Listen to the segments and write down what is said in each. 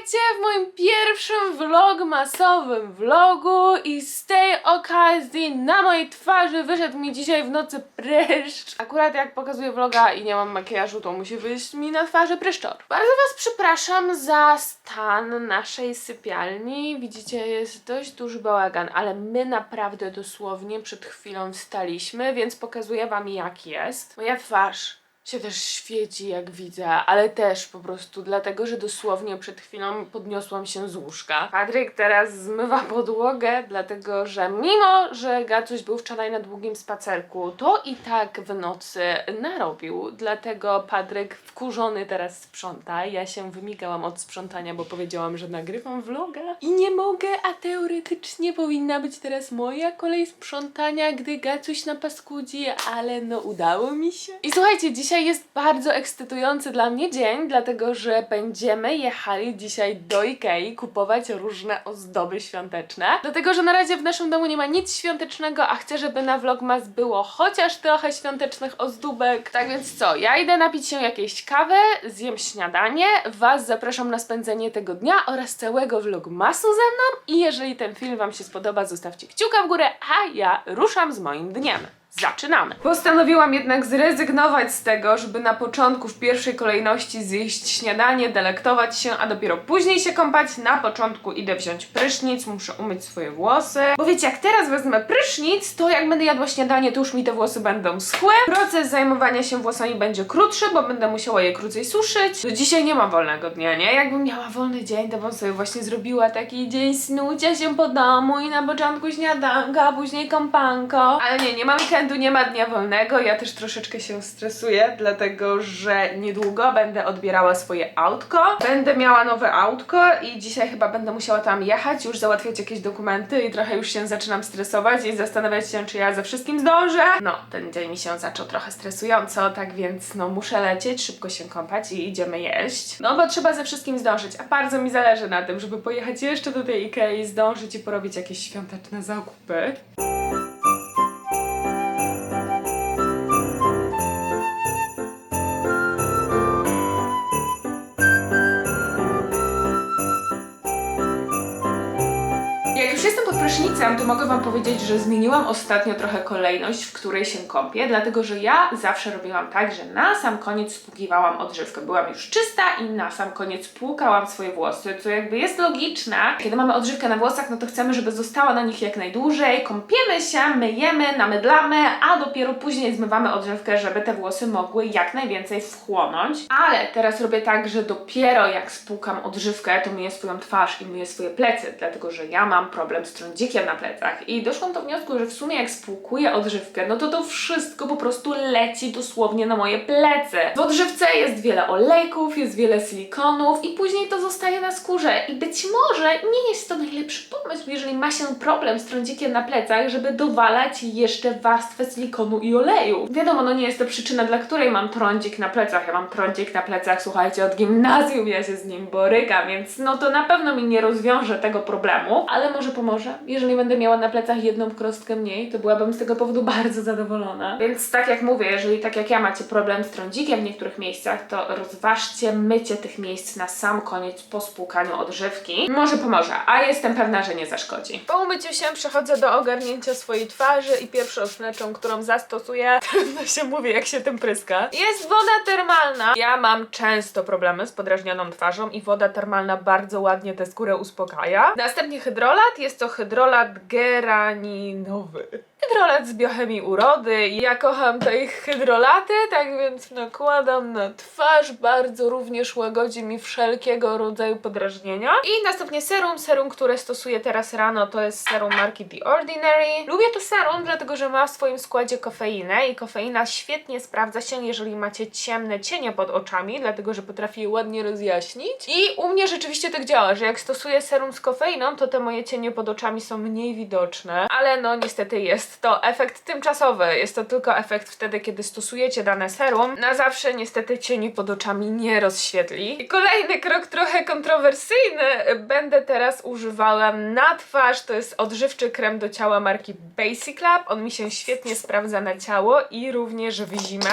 Witajcie w moim pierwszym vlogmasowym vlogu i z tej okazji na mojej twarzy wyszedł mi dzisiaj w nocy pryszcz. Akurat jak pokazuję vloga i nie mam makijażu, to musi wyjść mi na twarzy pryszczor. Bardzo was przepraszam za stan naszej sypialni. Widzicie, jest dość duży bałagan, ale my naprawdę dosłownie przed chwilą wstaliśmy, więc pokazuję wam jak jest. Moja twarz się też świeci, jak widzę, ale też po prostu dlatego, że dosłownie przed chwilą podniosłam się z łóżka. Patryk teraz zmywa podłogę, dlatego że mimo, że Gacuś był wczoraj na długim spacerku, to i tak w nocy narobił. Dlatego Patryk wkurzony teraz sprząta. Ja się wymigałam od sprzątania, bo powiedziałam, że nagrywam vloga i nie mogę, a teoretycznie powinna być teraz moja kolej sprzątania, gdy Gacuś na paskudzi, ale no udało mi się. I słuchajcie, dzisiaj jest bardzo ekscytujący dla mnie dzień, dlatego że będziemy jechali dzisiaj do Ikei kupować różne ozdoby świąteczne. Dlatego, że na razie w naszym domu nie ma nic świątecznego, a chcę, żeby na Vlogmas było chociaż trochę świątecznych ozdóbek. Tak więc co, ja idę napić się jakiejś kawy, zjem śniadanie, Was zapraszam na spędzenie tego dnia oraz całego Vlogmasu ze mną i jeżeli ten film Wam się spodoba, zostawcie kciuka w górę, a ja ruszam z moim dniem. Zaczynamy! Postanowiłam jednak zrezygnować z tego, żeby na początku w pierwszej kolejności zjeść śniadanie, delektować się, a dopiero później się kąpać. Na początku idę wziąć prysznic, muszę umyć swoje włosy. Bo wiecie, jak teraz wezmę prysznic, to jak będę jadła śniadanie, to już mi te włosy będą schłe. Proces zajmowania się włosami będzie krótszy, bo będę musiała je krócej suszyć. Do dzisiaj nie mam wolnego dnia, nie? Jakbym miała wolny dzień, to bym sobie właśnie zrobiła taki dzień snucia się po domu i na początku śniadanka, a później kąpanko. Ale nie, nie ma weekendu, nie ma dnia wolnego. Ja też troszeczkę się stresuję, dlatego że niedługo będę odbierała swoje autko. Będę miała nowe autko i dzisiaj chyba będę musiała tam jechać, już załatwiać jakieś dokumenty i trochę już się zaczynam stresować i zastanawiać się, czy ja ze wszystkim zdążę. No, ten dzień mi się zaczął trochę stresująco, tak więc no muszę lecieć, szybko się kąpać i idziemy jeść. No bo trzeba ze wszystkim zdążyć, a bardzo mi zależy na tym, żeby pojechać jeszcze do tej Ikei, zdążyć i porobić jakieś świąteczne zakupy. Prysznicem, to mogę Wam powiedzieć, że zmieniłam ostatnio trochę kolejność, w której się kąpię, dlatego że ja zawsze robiłam tak, że na sam koniec spłukiwałam odżywkę. Byłam już czysta i na sam koniec płukałam swoje włosy, co jakby jest logiczne. Kiedy mamy odżywkę na włosach, no to chcemy, żeby została na nich jak najdłużej. Kąpiemy się, myjemy, namydlamy, a dopiero później zmywamy odżywkę, żeby te włosy mogły jak najwięcej wchłonąć. Ale teraz robię tak, że dopiero jak spłukam odżywkę, to myję swoją twarz i myję swoje plecy, dlatego że ja mam problem z trądzikiem na plecach i doszłam do wniosku, że w sumie jak spłukuję odżywkę, no to to wszystko po prostu leci dosłownie na moje plecy. W odżywce jest wiele olejków, jest wiele silikonów i później to zostaje na skórze i być może nie jest to najlepszy pomysł, jeżeli ma się problem z trądzikiem na plecach, żeby dowalać jeszcze warstwę silikonu i oleju. Wiadomo, no nie jest to przyczyna, dla której mam trądzik na plecach. Ja mam trądzik na plecach, słuchajcie, od gimnazjum ja się z nim borykam, więc no to na pewno mi nie rozwiąże tego problemu, ale może pomoże. Jeżeli będę miała na plecach jedną krostkę mniej, to byłabym z tego powodu bardzo zadowolona. Więc tak jak mówię, jeżeli tak jak ja macie problem z trądzikiem w niektórych miejscach, to rozważcie mycie tych miejsc na sam koniec po spłukaniu odżywki. Może pomoże, a jestem pewna, że nie zaszkodzi. Po umyciu się przechodzę do ogarnięcia swojej twarzy i pierwszą rzeczą, którą zastosuję, trudno się mówi, jak się tym pryska, jest woda termalna. Ja mam często problemy z podrażnioną twarzą i woda termalna bardzo ładnie tę skórę uspokaja. Następnie hydrolat, jest to hydrolat geraninowy. Hydrolat z biochemii urody. Ja kocham te ich hydrolaty, tak więc nakładam na twarz. Bardzo również łagodzi mi wszelkiego rodzaju podrażnienia. I następnie serum. Serum, które stosuję teraz rano, to jest serum marki The Ordinary. Lubię to serum, dlatego że ma w swoim składzie kofeinę i kofeina świetnie sprawdza się, jeżeli macie ciemne cienie pod oczami, dlatego że potrafi je ładnie rozjaśnić. I u mnie rzeczywiście tak działa, że jak stosuję serum z kofeiną, to te moje cienie pod oczami są mniej widoczne, ale no niestety jest to efekt tymczasowy. Jest to tylko efekt wtedy, kiedy stosujecie dane serum. Na zawsze niestety cieni pod oczami nie rozświetli. I kolejny krok trochę kontrowersyjny. Będę teraz używała na twarz. To jest odżywczy krem do ciała marki Basic Lab. On mi się świetnie sprawdza na ciało i również w zimę.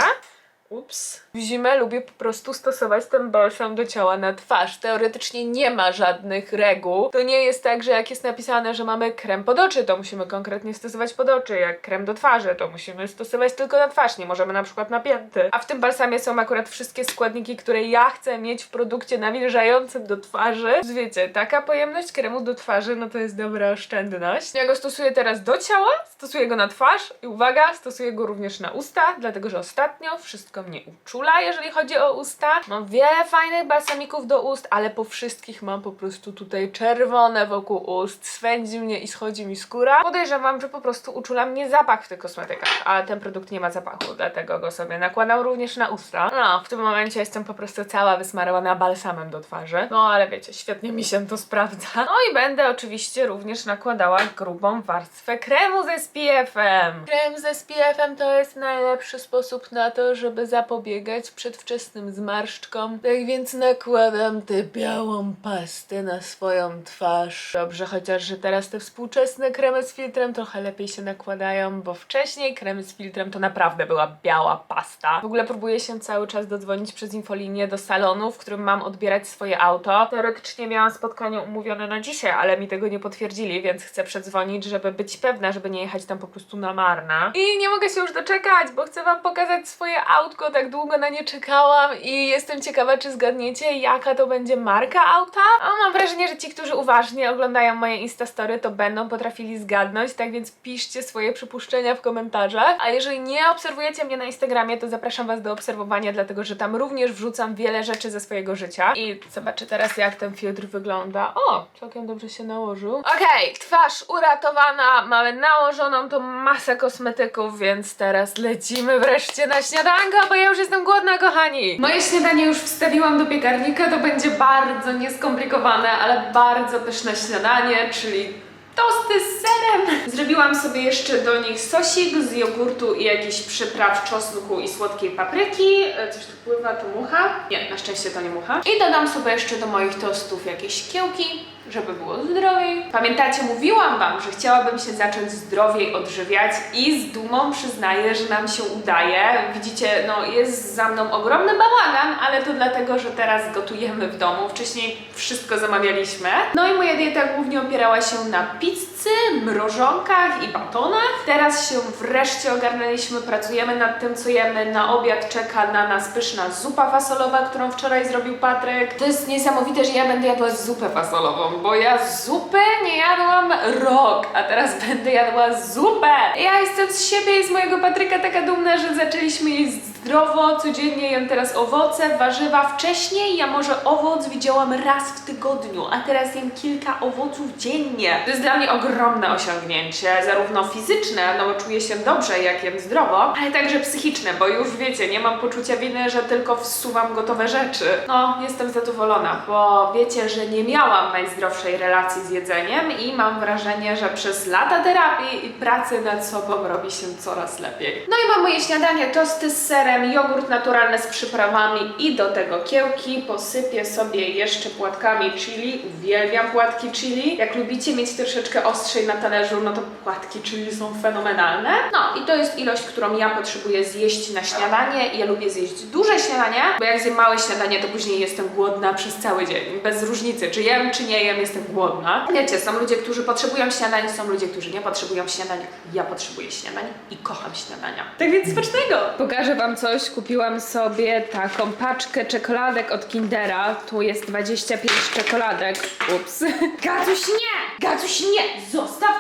Ups. W zimę lubię po prostu stosować ten balsam do ciała na twarz. Teoretycznie nie ma żadnych reguł. To nie jest tak, że jak jest napisane, że mamy krem pod oczy, to musimy konkretnie stosować pod oczy. Jak krem do twarzy, to musimy stosować tylko na twarz. Nie możemy na przykład na pięty. A w tym balsamie są akurat wszystkie składniki, które ja chcę mieć w produkcie nawilżającym do twarzy. Więc wiecie, taka pojemność kremu do twarzy, no to jest dobra oszczędność. Ja go stosuję teraz do ciała, stosuję go na twarz i uwaga, stosuję go również na usta, dlatego że ostatnio wszystko mnie uczula, jeżeli chodzi o usta. Mam wiele fajnych balsamików do ust, ale po wszystkich mam po prostu tutaj czerwone wokół ust, swędzi mnie i schodzi mi skóra. Podejrzewam, że po prostu uczula mnie zapach w tych kosmetykach, ale ten produkt nie ma zapachu, dlatego go sobie nakładam również na usta. No, w tym momencie jestem po prostu cała wysmarowana balsamem do twarzy. No, ale wiecie, świetnie mi się to sprawdza. No i będę oczywiście również nakładała grubą warstwę kremu ze SPF-em. Krem ze SPF-em to jest najlepszy sposób na to, żeby zapobiegać przedwczesnym zmarszczkom. Tak więc nakładam tę białą pastę na swoją twarz. Dobrze, chociaż że teraz te współczesne kremy z filtrem trochę lepiej się nakładają, bo wcześniej kremy z filtrem to naprawdę była biała pasta. W ogóle próbuję się cały czas dodzwonić przez infolinię do salonu, w którym mam odbierać swoje auto. Teoretycznie miałam spotkanie umówione na dzisiaj, ale mi tego nie potwierdzili, więc chcę przedzwonić, żeby być pewna, żeby nie jechać tam po prostu na marne. I nie mogę się już doczekać, bo chcę wam pokazać swoje autko, tak długo na nie czekałam i jestem ciekawa, czy zgadniecie, jaka to będzie marka auta. A mam wrażenie, że ci, którzy uważnie oglądają moje Instastory, to będą potrafili zgadnąć, tak więc piszcie swoje przypuszczenia w komentarzach. A jeżeli nie obserwujecie mnie na Instagramie, to zapraszam was do obserwowania, dlatego że tam również wrzucam wiele rzeczy ze swojego życia. I zobaczę teraz, jak ten filtr wygląda. O, całkiem dobrze się nałożył. Okej, twarz uratowana, mamy nałożoną tą masę kosmetyków, więc teraz lecimy wreszcie na śniadanko, bo ja już jestem głodna, kochani. Moje śniadanie już wstawiłam do piekarnika, to będzie bardzo nieskomplikowane, ale bardzo pyszne śniadanie, czyli tosty z serem. Zrobiłam sobie jeszcze do nich sosik z jogurtu i jakiś przypraw czosnku i słodkiej papryki. E, Coś tu pływa, to mucha? Nie, na szczęście to nie mucha. I dodam sobie jeszcze do moich tostów jakieś kiełki, żeby było zdrowiej. Pamiętacie, mówiłam Wam, że chciałabym się zacząć zdrowiej odżywiać i z dumą przyznaję, że nam się udaje. Widzicie, no jest za mną ogromny bałagan, ale to dlatego, że teraz gotujemy w domu. Wcześniej wszystko zamawialiśmy. No i moja dieta głównie opierała się na pizzy, mrożonkach i batonach. Teraz się wreszcie ogarnęliśmy, pracujemy nad tym, co jemy. Na obiad czeka na nas pyszna zupa fasolowa, którą wczoraj zrobił Patryk. To jest niesamowite, że ja będę jadła zupę fasolową, bo ja zupy nie jadłam rok, a teraz będę jadła zupę. Ja jestem z siebie i z mojego Patryka taka dumna, że zaczęliśmy jeść zdrowo, codziennie jem teraz owoce, warzywa. Wcześniej ja może owoc widziałam raz w tygodniu, a teraz jem kilka owoców dziennie. To jest dla mnie ogromne osiągnięcie, zarówno fizyczne, no bo czuję się dobrze jak jem zdrowo, ale także psychiczne, bo już wiecie, nie mam poczucia winy, że tylko wsuwam gotowe rzeczy. No, jestem zadowolona, bo wiecie, że nie miałam najzdrowszej relacji z jedzeniem i mam wrażenie, że przez lata terapii i pracy nad sobą robi się coraz lepiej. No i mam moje śniadanie, tosty z serem, jogurt naturalny z przyprawami i do tego kiełki. Posypię sobie jeszcze płatkami chili. Uwielbiam płatki chili. Jak lubicie mieć troszeczkę ostrzej na talerzu, no to płatki chili są fenomenalne. No i to jest ilość, którą ja potrzebuję zjeść na śniadanie. Ja lubię zjeść duże śniadanie, bo jak zjem małe śniadanie, to później jestem głodna przez cały dzień. Bez różnicy, czy jem, czy nie jem, jestem głodna. Wiecie, są ludzie, którzy potrzebują śniadań, są ludzie, którzy nie potrzebują śniadań. Ja potrzebuję śniadań i kocham śniadania. Tak więc smacznego! Pokażę Wam coś. Kupiłam sobie taką paczkę czekoladek od Kindera. Tu jest 25 czekoladek. Ups. Gacuś nie! Gacuś nie! Zostaw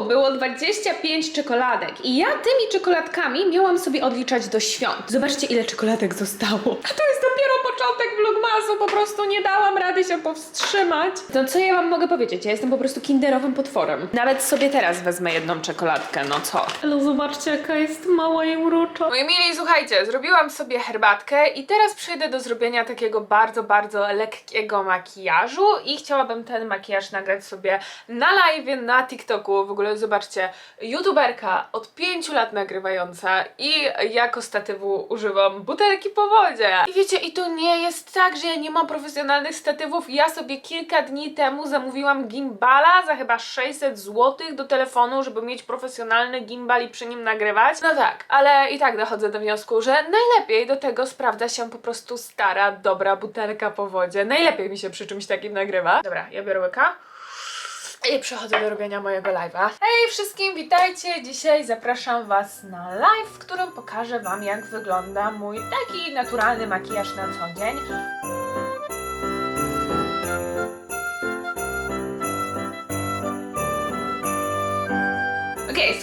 było 25 czekoladek i ja tymi czekoladkami miałam sobie odliczać do świąt. Zobaczcie ile czekoladek zostało. A to jest dopiero początek vlogmasu, po prostu nie dałam rady się powstrzymać. To co ja wam mogę powiedzieć? Ja jestem po prostu kinderowym potworem. Nawet sobie teraz wezmę jedną czekoladkę, no co? Ale zobaczcie jaka jest mała i urocza. Moi mili, słuchajcie, zrobiłam sobie herbatkę i teraz przejdę do zrobienia takiego bardzo, bardzo lekkiego makijażu i chciałabym ten makijaż nagrać sobie na live na TikToku. W ogóle zobaczcie, youtuberka od 5 lat nagrywająca i jako statywu używam butelki po wodzie. I wiecie, i to nie jest tak, że ja nie mam profesjonalnych statywów. Ja sobie kilka dni temu zamówiłam gimbala za chyba 600 zł do telefonu, żeby mieć profesjonalny gimbal i przy nim nagrywać. No tak, ale i tak dochodzę do wniosku, że najlepiej do tego sprawdza się po prostu stara, dobra butelka po wodzie. Najlepiej mi się przy czymś takim nagrywa. Dobra, ja biorę łyka. I przechodzę do robienia mojego live'a. Hej wszystkim, witajcie! Dzisiaj zapraszam Was na live, w którym pokażę Wam, jak wygląda mój taki naturalny makijaż na co dzień.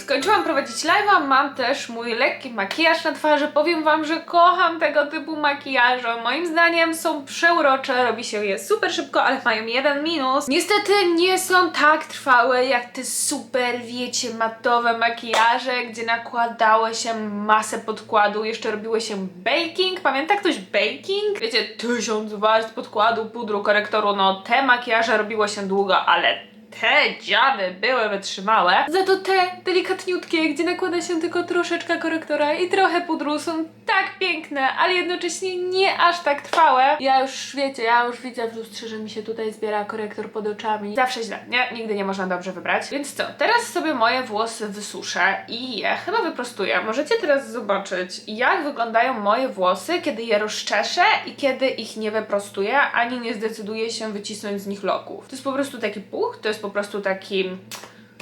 Skończyłam prowadzić live'a, mam też mój lekki makijaż na twarzy. Powiem wam, że kocham tego typu makijaże. Moim zdaniem są przeurocze, robi się je super szybko, ale mają jeden minus. Niestety nie są tak trwałe jak te super, wiecie, matowe makijaże, gdzie nakładało się masę podkładu, jeszcze robiło się baking. Pamięta ktoś baking? Wiecie, tysiąc warstw podkładu, pudru, korektoru, no te makijaże robiło się długo, ale te dziady były wytrzymałe. Za to te delikatniutkie, gdzie nakłada się tylko troszeczkę korektora i trochę pudru są tak piękne, ale jednocześnie nie aż tak trwałe. Ja już wiecie, ja już widzę w lustrze, że mi się tutaj zbiera korektor pod oczami. Zawsze źle, nie? Nigdy nie można dobrze wybrać. Więc co, teraz sobie moje włosy wysuszę i je chyba wyprostuję. Możecie teraz zobaczyć, jak wyglądają moje włosy, kiedy je rozczeszę i kiedy ich nie wyprostuję, ani nie zdecyduję się wycisnąć z nich loków. To jest po prostu taki puch, to jest po prostu taki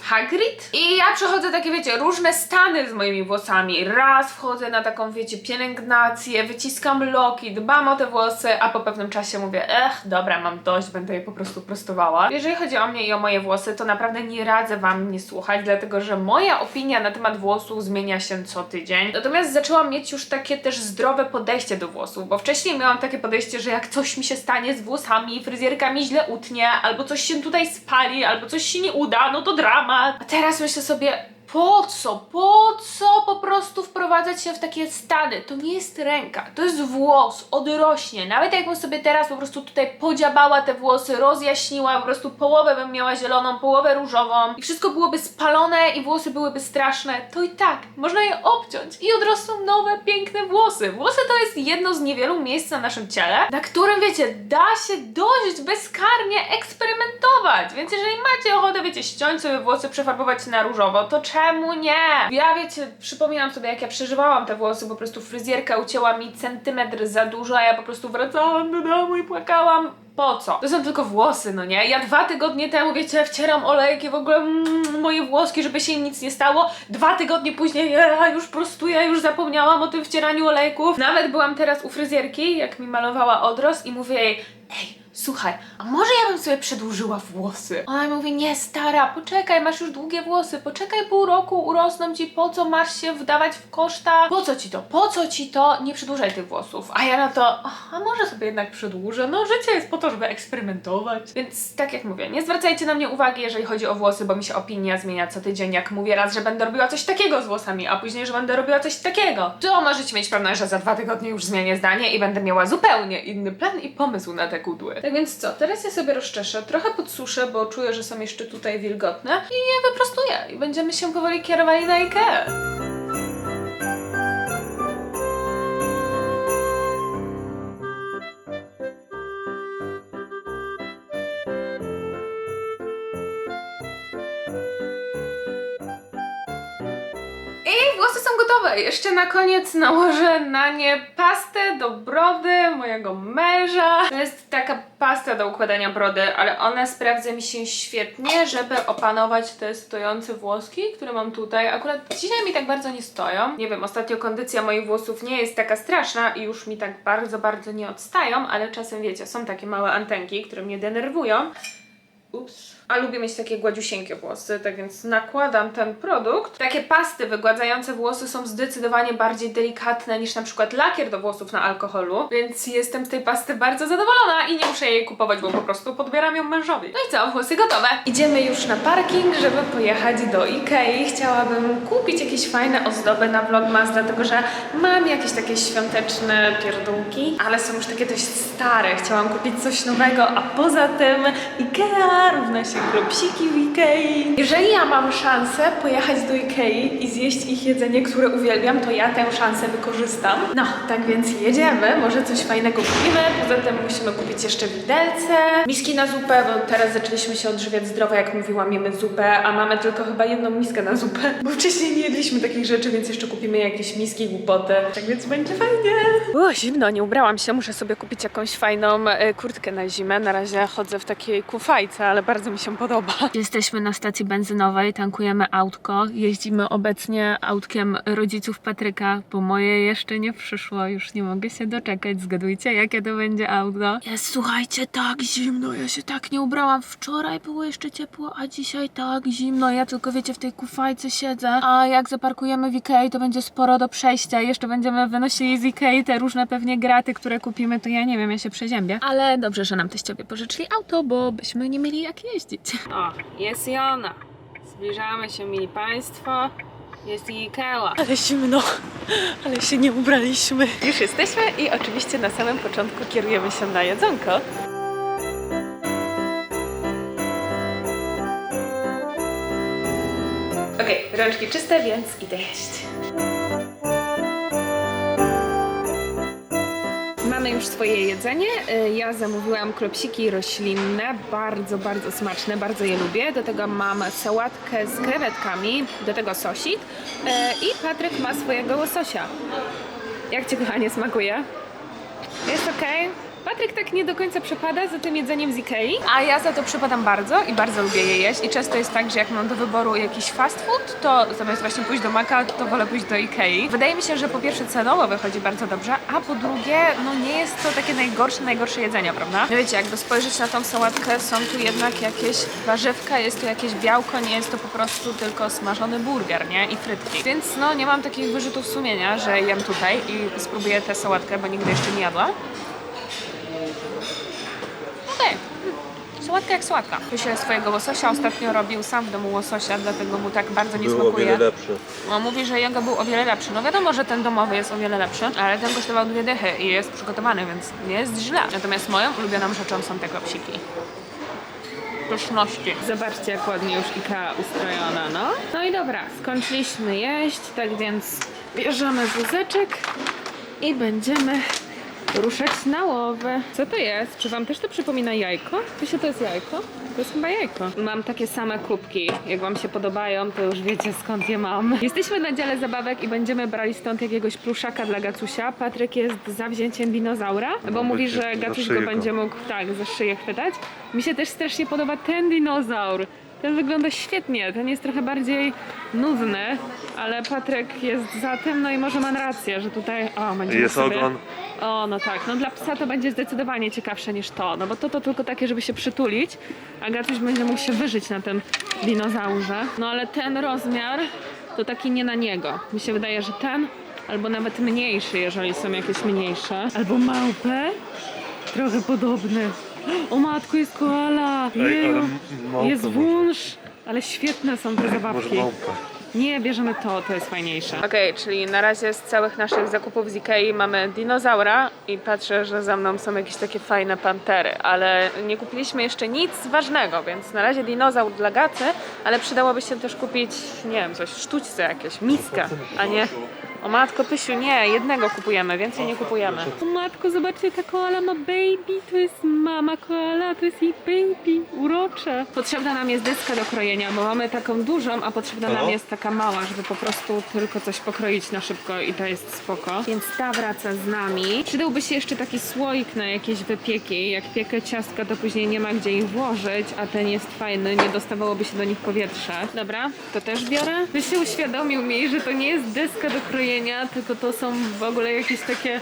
Hagrid. I ja przechodzę takie, wiecie, różne stany z moimi włosami. Raz wchodzę na taką, wiecie, pielęgnację, wyciskam loki, dbam o te włosy, a po pewnym czasie mówię, ech, dobra, mam dość, będę je po prostu prostowała. Jeżeli chodzi o mnie i o moje włosy, to naprawdę nie radzę wam mnie słuchać, dlatego że moja opinia na temat włosów zmienia się co tydzień. Natomiast zaczęłam mieć już takie też zdrowe podejście do włosów, bo wcześniej miałam takie podejście, że jak coś mi się stanie z włosami, fryzjerka mi źle utnie, albo coś się tutaj spali, albo coś się nie uda, no to drama. A teraz myślę sobie, po co? Po co po prostu wprowadzać się w takie stany? To nie jest ręka, to jest włos, odrośnie. Nawet jakbym sobie teraz po prostu tutaj podziabała te włosy, rozjaśniła, po prostu połowę bym miała zieloną, połowę różową i wszystko byłoby spalone i włosy byłyby straszne, to i tak można je obciąć i odrosną nowe, piękne włosy. Włosy to jest jedno z niewielu miejsc na naszym ciele, na którym, wiecie, da się dość bezkarnie eksperymentować. Więc jeżeli macie ochotę, wiecie, ściąć sobie włosy, przefarbować na różowo, to czemu nie? Ja wiecie, przypominam sobie, jak ja przeżywałam te włosy, po prostu fryzjerka ucięła mi centymetr za dużo, a ja po prostu wracałam do domu i płakałam. Po co? To są tylko włosy, no nie? Ja dwa tygodnie temu, wiecie, wcieram olejki, w ogóle mm, moje włoski, żeby się im nic nie stało. Dwa tygodnie później, ja już prostuję, już zapomniałam o tym wcieraniu olejków. Nawet byłam teraz u fryzjerki, jak mi malowała odrost i mówię jej, ej, Słuchaj, a może ja bym sobie przedłużyła włosy? Ona mówi, nie stara, poczekaj, masz już długie włosy, poczekaj pół roku, urosną ci, po co masz się wdawać w koszta? Po co ci to? Po co ci to? Nie przedłużaj tych włosów. A ja na to, "Ach, a może sobie jednak przedłużę? No życie jest po to, żeby eksperymentować. Więc tak jak mówię, nie zwracajcie na mnie uwagi, jeżeli chodzi o włosy, bo mi się opinia zmienia co tydzień, jak mówię raz, że będę robiła coś takiego z włosami, a później, że będę robiła coś takiego. To możecie mieć pewność, że za dwa tygodnie już zmienię zdanie i będę miała zupełnie inny plan i pomysł na te kudły. Tak więc co, teraz ja sobie rozczeszę, trochę podsuszę, bo czuję, że są jeszcze tutaj wilgotne i je wyprostuję i będziemy się powoli kierowali na Ikea. I włosy są gotowe. Jeszcze na koniec nałożę na nie pastę do brody mojego męża. To jest taka pasta do układania brody, ale ona sprawdza mi się świetnie, żeby opanować te stojące włoski, które mam tutaj. Akurat dzisiaj mi tak bardzo nie stoją. Nie wiem, ostatnio kondycja moich włosów nie jest taka straszna i już mi tak bardzo, bardzo nie odstają, ale czasem wiecie, są takie małe antenki, które mnie denerwują. Ups. A lubię mieć takie gładziusieńkie włosy, tak więc nakładam ten produkt. Takie pasty wygładzające włosy są zdecydowanie bardziej delikatne niż na przykład lakier do włosów na alkoholu, więc jestem z tej pasty bardzo zadowolona i nie muszę jej kupować, bo po prostu podbieram ją mężowi. No i co, włosy gotowe. Idziemy już na parking, żeby pojechać do Ikei. Chciałabym kupić jakieś fajne ozdoby na Vlogmas, dlatego że mam jakieś takie świąteczne pierdółki, ale są już takie dość stare. Chciałam kupić coś nowego, a poza tym Ikea równa się się klopsiki w Ikei. Jeżeli ja mam szansę pojechać do Ikei i zjeść ich jedzenie, które uwielbiam, to ja tę szansę wykorzystam. No, tak więc jedziemy, może coś fajnego kupimy. Poza tym musimy kupić jeszcze widelce, miski na zupę, bo teraz zaczęliśmy się odżywiać zdrowo, jak mówiłam, jemy zupę, a mamy tylko chyba jedną miskę na zupę, bo wcześniej nie jedliśmy takich rzeczy, więc jeszcze kupimy jakieś miski, głupoty. Tak więc będzie fajnie. Było zimno, nie ubrałam się, muszę sobie kupić jakąś fajną e, kurtkę na zimę. Na razie chodzę w takiej kufajce, ale bardzo mi się podoba. Jesteśmy na stacji benzynowej, tankujemy autko. Jeździmy obecnie autkiem rodziców Patryka, bo moje jeszcze nie przyszło, już nie mogę się doczekać. Zgadujcie, jakie to będzie auto. Jest, słuchajcie, tak zimno, ja się tak nie ubrałam. Wczoraj było jeszcze ciepło, a dzisiaj tak zimno. Ja tylko, wiecie, w tej kufajce siedzę, a jak zaparkujemy w Ikei, to będzie sporo do przejścia. Jeszcze będziemy wynosili z Ikei te różne pewnie graty, które kupimy, to ja nie wiem, ja się przeziębię. Ale dobrze, że nam teściowie pożyczyli auto, bo byśmy nie mieli jak jeździć. O, jest i ona. Zbliżamy się, mili Państwo. Jest i Ikea. Ale zimno, ale się nie ubraliśmy. Już jesteśmy i oczywiście na samym początku kierujemy się na jedzonko. Okej, rączki czyste, więc idę jeść. Mamy już swoje jedzenie. Y, Ja zamówiłam klopsiki roślinne, bardzo, bardzo smaczne, bardzo je lubię. Do tego mam sałatkę z krewetkami, do tego sosik. Y, I Patryk ma swojego łososia. Jak Ci kochanie smakuje? Jest ok? Patryk tak nie do końca przepada za tym jedzeniem z Ikei, a ja za to przepadam bardzo i bardzo lubię je jeść. I często jest tak, że jak mam do wyboru jakiś fast food, to zamiast właśnie pójść do Maka, to wolę pójść do Ikei. Wydaje mi się, że po pierwsze cenowo wychodzi bardzo dobrze, a po drugie, no nie jest to takie najgorsze, najgorsze jedzenie, prawda? No wiecie, jakby spojrzeć na tą sałatkę, są tu jednak jakieś warzywka, jest tu jakieś białko, nie jest to po prostu tylko smażony burger, nie? I frytki. Więc no nie mam takich wyrzutów sumienia, że jem tutaj i spróbuję tę sałatkę, bo nigdy jeszcze nie jadła. Okej. Sałatka jak sałatka. Pysie swojego łososia ostatnio robił sam w domu łososia, dlatego mu tak bardzo nie Był o smakuje. wiele lepszy. On mówi, że jego był o wiele lepszy. No wiadomo, że ten domowy jest o wiele lepszy, ale ten kosztował dwie dychy i jest przygotowany, więc nie jest źle. Natomiast moją ulubioną rzeczą są te klopsiki. Pyszności. Zobaczcie, jak ładnie już Ikea ustrojona, no. No i dobra, skończyliśmy jeść, tak więc bierzemy wózeczek i będziemy ruszać na łowę. Co to jest? Czy wam też to przypomina jajko? Wiecie, to jest jajko? To jest chyba jajko. Mam takie same kubki. Jak wam się podobają, to już wiecie skąd je mam. Jesteśmy na dziale zabawek i będziemy brali stąd jakiegoś pluszaka dla Gacusia. Patryk jest za wzięciem dinozaura, bo mówi, że Gacuś go. będzie mógł tak za szyję chwytać. Mi się też strasznie podoba ten dinozaur. Ten wygląda świetnie, ten jest trochę bardziej nudny, ale Patryk jest za tym, no i może mam rację, że tutaj, o, będziemy Jest sobie... ogon. O, no tak. No dla psa to będzie zdecydowanie ciekawsze niż to. No bo to to tylko takie, żeby się przytulić, a Gatuś będzie mógł się wyżyć na tym dinozaurze. No ale ten rozmiar to taki nie na niego. Mi się wydaje, że ten albo nawet mniejszy, jeżeli są jakieś mniejsze. Albo małpę. Trochę podobny. O matko, jest koala. Jeju. małpę Jest może. wąż. Ale świetne są te Może zabawki. małpę. Nie, bierzemy to, to jest fajniejsze. Okej, czyli na razie z całych naszych zakupów z Ikei mamy dinozaura i patrzę, że za mną są jakieś takie fajne pantery, ale nie kupiliśmy jeszcze nic ważnego, więc na razie dinozaur dla gacy, ale przydałoby się też kupić, nie wiem, coś, sztućce jakieś, miskę, a nie... O matko Pysiu, nie, jednego kupujemy, więcej nie kupujemy. O matko, zobaczcie, ta koala ma baby, to jest mama koala, to jest jej baby, urocze. Potrzebna nam jest deska do krojenia, bo mamy taką dużą, a potrzebna nam jest taka mała, żeby po prostu tylko coś pokroić na szybko i to jest spoko. Więc ta wraca z nami. Przydałby się jeszcze taki słoik na jakieś wypieki. Jak piekę ciastka, to później nie ma gdzie ich włożyć, a ten jest fajny, nie dostawałoby się do nich powietrze. Dobra, to też biorę. By się uświadomił mi, że to nie jest deska do krojenia, tylko to są w ogóle jakieś takie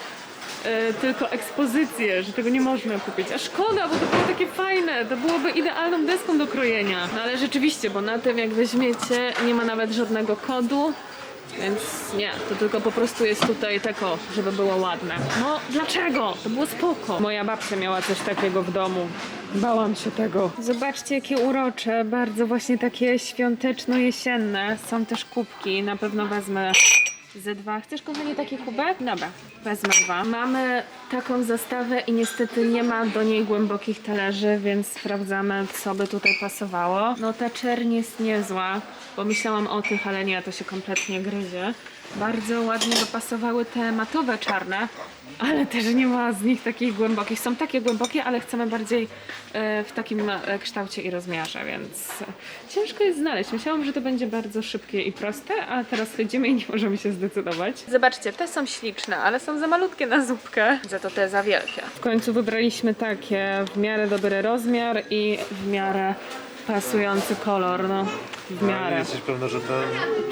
e, tylko ekspozycje, że tego nie można kupić. A szkoda, bo to było takie fajne. To byłoby idealną deską do krojenia. No ale rzeczywiście, bo na tym jak weźmiecie, nie ma nawet żadnego kodu. Więc nie, to tylko po prostu jest tutaj tako, żeby było ładne. No dlaczego? To było spoko. Moja babcia miała coś takiego w domu. Bałam się tego. Zobaczcie, jakie urocze, bardzo właśnie takie świąteczno-jesienne. Są też kubki, na pewno wezmę Ze dwa. Chcesz, kochanie, taki kubek? Dobra, wezmę dwa. Mamy taką zastawę i niestety nie ma do niej głębokich talerzy, więc sprawdzamy, co by tutaj pasowało. No ta czerń jest niezła, bo myślałam o tych, ale nie, to się kompletnie gryzie. Bardzo ładnie by pasowały te matowe czarne, ale też nie ma z nich takich głębokich. Są takie głębokie, ale chcemy bardziej e, w takim e, kształcie i rozmiarze, więc ciężko jest znaleźć. Myślałam, że to będzie bardzo szybkie i proste, a teraz chodzimy i nie możemy się zdecydować. Zobaczcie, te są śliczne, ale są za malutkie na zupkę, za to te za wielkie. W końcu wybraliśmy takie w miarę dobry rozmiar i w miarę pasujący kolor, no w miarę. Jesteś pewna, że ten...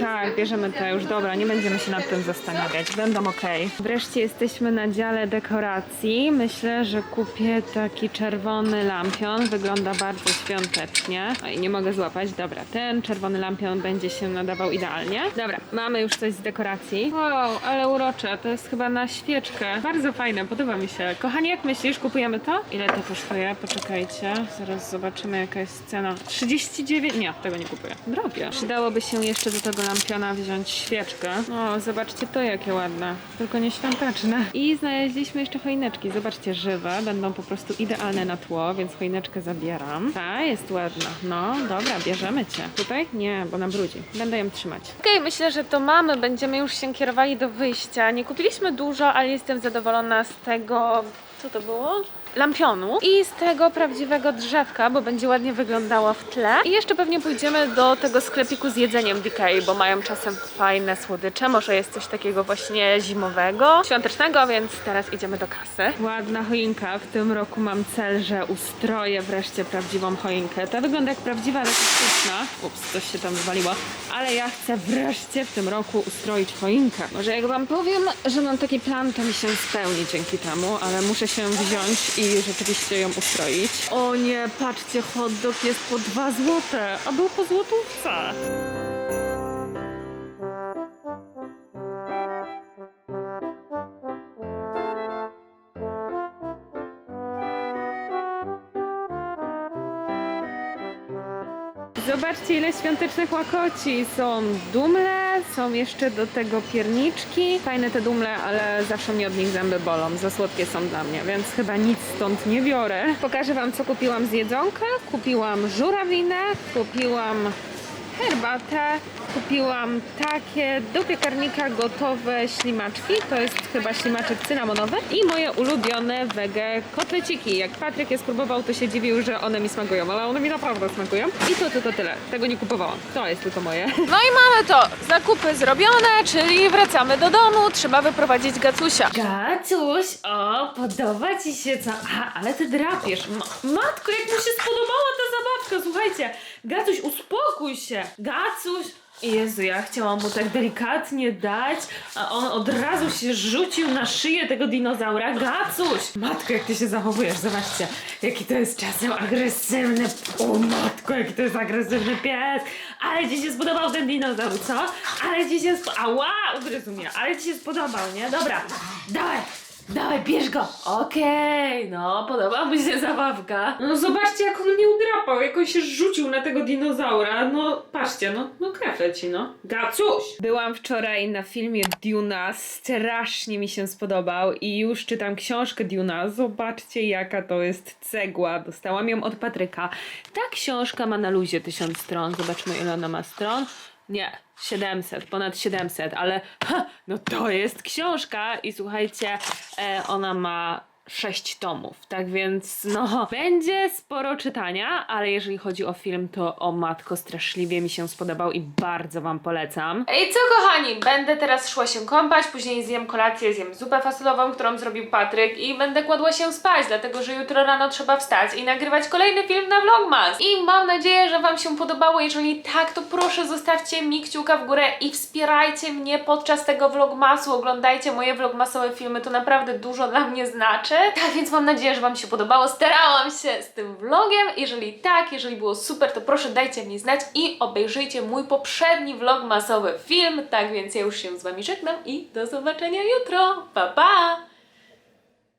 Tak, bierzemy te już, dobra, nie będziemy się nad tym zastanawiać, będą ok. Wreszcie jesteśmy na dziale dekoracji. Myślę, że kupię taki czerwony lampion, wygląda bardzo świątecznie. I nie mogę złapać, dobra, ten czerwony lampion będzie się nadawał idealnie. Dobra, mamy już coś z dekoracji. Wow, ale urocze, to jest chyba na świeczkę. Bardzo fajne, podoba mi się. Kochanie, jak myślisz, kupujemy to? Ile to kosztuje? Poczekajcie, zaraz zobaczymy jaka jest cena. 39? Nie, tego nie kupuję. Drogie. Przydałoby się jeszcze do tego lampiona wziąć świeczkę. O, zobaczcie to jakie ładne. Tylko nie świąteczne. I znaleźliśmy jeszcze choineczki. Zobaczcie, żywe. Będą po prostu idealne na tło, więc choineczkę zabieram. Ta jest ładna. No, dobra, bierzemy cię. Tutaj? Nie, bo nam brudzi. Będę ją trzymać. Okej, myślę, że to mamy. Będziemy już się kierowali do wyjścia. Nie kupiliśmy dużo, ale jestem zadowolona z tego... Co to było? Lampionu i z tego prawdziwego drzewka, bo będzie ładnie wyglądało w tle. I jeszcze pewnie pójdziemy do tego sklepiku z jedzeniem DK, bo mają czasem fajne słodycze. Może jest coś takiego właśnie zimowego, świątecznego, więc teraz idziemy do kasy. Ładna choinka. W tym roku mam cel, że ustroję wreszcie prawdziwą choinkę. Ta wygląda jak prawdziwa, ale sztuczna. Ups, coś się tam zwaliło. Ale ja chcę wreszcie w tym roku ustroić choinkę. Może jak wam powiem, że mam taki plan, to mi się spełni dzięki temu, ale muszę się wziąć i rzeczywiście ją ustroić. O nie, patrzcie, hot dog jest po 2 złote, a był po złotówce. Zobaczcie ile świątecznych łakoci. Są dumle, są jeszcze do tego pierniczki. Fajne te dumle, ale zawsze mnie od nich zęby bolą. Za słodkie są dla mnie, więc chyba nic stąd nie biorę. Pokażę wam co kupiłam z jedzonka. Kupiłam żurawinę, kupiłam herbatę, kupiłam takie do piekarnika gotowe ślimaczki, to jest chyba ślimaczek cynamonowy i moje ulubione wege kotleciki. Jak Patryk je spróbował, to się dziwił, że one mi smakują, ale one mi naprawdę smakują. I to tylko tyle, tego nie kupowałam, to jest tylko moje. No i mamy to, zakupy zrobione, czyli wracamy do domu, trzeba wyprowadzić Gacusia. Gacuś, o, podoba Ci się co? Aha, ale Ty drapiesz. Ma- Matko, jak mu się spodobała ta zabawka, słuchajcie. Gacuś, uspokój się. Gacuś. Jezu, ja chciałam mu tak delikatnie dać, a on od razu się rzucił na szyję tego dinozaura. Gacuś! Matko, jak ty się zachowujesz, zobaczcie, jaki to jest czasem agresywny. O matko, jaki to jest agresywny pies! Ale ci się spodobał ten dinozaur, co? Ale ci się spodobał. Ała, ugryzł mnie, ale ci się spodobał, nie? Dobra, dawaj! Dawaj, bierz go! Okej, no, podoba mi się zabawka. No zobaczcie, jak on mnie udrapał, jak on się rzucił na tego dinozaura. No, patrzcie, no, no krew no. Gacuś! Byłam wczoraj na filmie Duna, strasznie mi się spodobał i już czytam książkę Duna. Zobaczcie, jaka to jest cegła. Dostałam ją od Patryka. Ta książka ma na luzie tysiąc stron. Zobaczmy, ile ona ma stron. Nie, 700, ponad 700, ale ha, no to jest książka i słuchajcie, e, ona ma 6 tomów, tak więc no będzie sporo czytania, ale jeżeli chodzi o film, to o matko straszliwie mi się spodobał i bardzo wam polecam. Ej co kochani, będę teraz szła się kąpać, później zjem kolację, zjem zupę fasolową, którą zrobił Patryk i będę kładła się spać, dlatego że jutro rano trzeba wstać i nagrywać kolejny film na Vlogmas. I mam nadzieję, że wam się podobało, jeżeli tak, to proszę zostawcie mi kciuka w górę i wspierajcie mnie podczas tego Vlogmasu, oglądajcie moje Vlogmasowe filmy, to naprawdę dużo dla mnie znaczy. Tak więc mam nadzieję, że wam się podobało, starałam się z tym vlogiem, jeżeli tak, jeżeli było super, to proszę dajcie mi znać i obejrzyjcie mój poprzedni Vlogmasowy film, tak więc ja już się z wami żegnam i do zobaczenia jutro, pa pa!